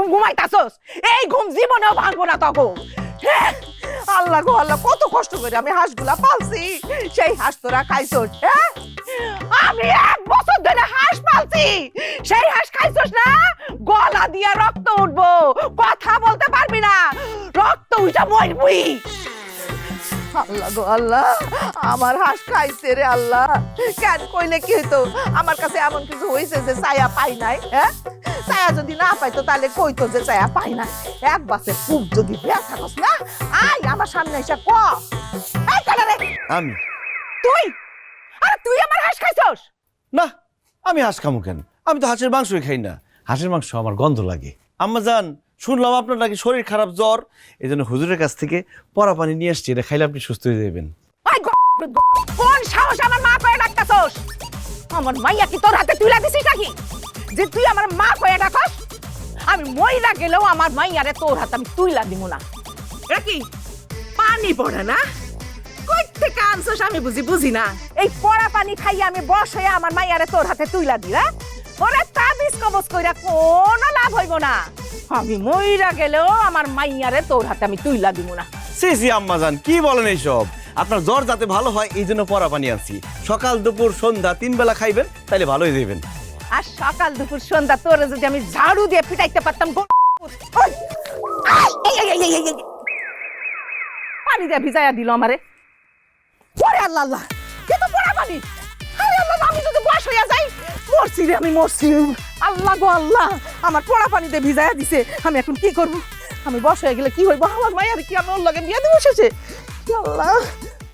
ঘুম ঘুমাইতাছস? এই ঘুম জীবনেও ভাঙবো না তখন? আল্লাহ গো, আল্লাহ, কত কষ্ট করে আমি হাঁসগুলা পালছি। সেই হাঁস তোরা খাইছস আমি এক বছর ধরে হাঁস পালছি। সেই হাঁস খাইছস না? গলা দিয়ে রক্ত উঠবো। কথা বলতে পারবি না। রক্ত উঠা মরবি। আল্লাহ গো, আল্লাহ, আমার হাঁস খাইছে রে আল্লাহ। কেন কইলে কি হইতো? আমার কাছে এমন কিছু হয়েছে যে ছায়া পাই নাই হ্যাঁ ছায়া যদি না পাইতো তাহলে কইতো যে ছায়া পাই না এক বাসে খুব যদি বেয়া থাকস না আয় আমার সামনে এসে ক এই কালা রে আমি তুই আরে তুই আমার হাঁস খাইছস না আমি হাঁস খামু কেন আমি তো হাঁসের মাংসই খাই না হাঁসের মাংস আমার গন্ধ লাগে আম্মা জান শুনলাম আপনার নাকি শরীর খারাপ জ্বর। এই জন্য হুজুরের কাছ থেকে পরা পানি নিয়ে আসছি এটা খাইলে আপনি সুস্থ হয়ে যাবেন। কোন সাহস আমার মা কয়ে ডাকতাছস আমার মাইয়া কি তোর হাতে তুলে দিছিস নাকি? যে তুই আমার মা কয়ে ডাকস আমি মইলা গেলেও আমার মাইয়ারে তোর হাতে আমি তুইলা দিব না। এটা কি? পানি পড়ে না? কই থেকে আনছস আমি বুঝি বুঝি না। এই পড়া পানি খাইয়া আমি বস হয়ে আমার মাইয়ারে তোর হাতে তুইলা দি হ্যাঁ? ওরে তাবিজ কবজ কইরা কোনো লাভ হইব না। আমি মইরা গেলেও আমার মাইয়ারে তোর হাতে আমি তুইলা দিব না। সি সি আম্মা জান কি বলেন এইসব? আপনার জ্বর যাতে ভালো হয় এই জন্য পরা পানি আনছি। সকাল দুপুর সন্ধ্যা তিন বেলা খাইবেন তাহলে ভালোই যাবেন আর সকাল দুপুর সন্ধ্যা তোরে যদি আমি ঝাড়ু দিয়ে পিটাইতে পারতাম! পানি দিয়ে ভিজাইয়া দিল আমারে। আল্লাহ আল্লাহ! কে তো পড়া পানি। আমি যদি বয়স হইয়া যাই, মরছি রে, আমি মরছি। আল্লাহ গো, আল্লাহ! আমার পড়া পানি দিয়ে ভিজাইয়া দিছে। আমি এখন কি করব? আমি বয়স হয়ে গেলে কি হইব? আমার মায়ের কি আমার ওর লগে বিয়ে দেবো শেষে? আল্লাহ!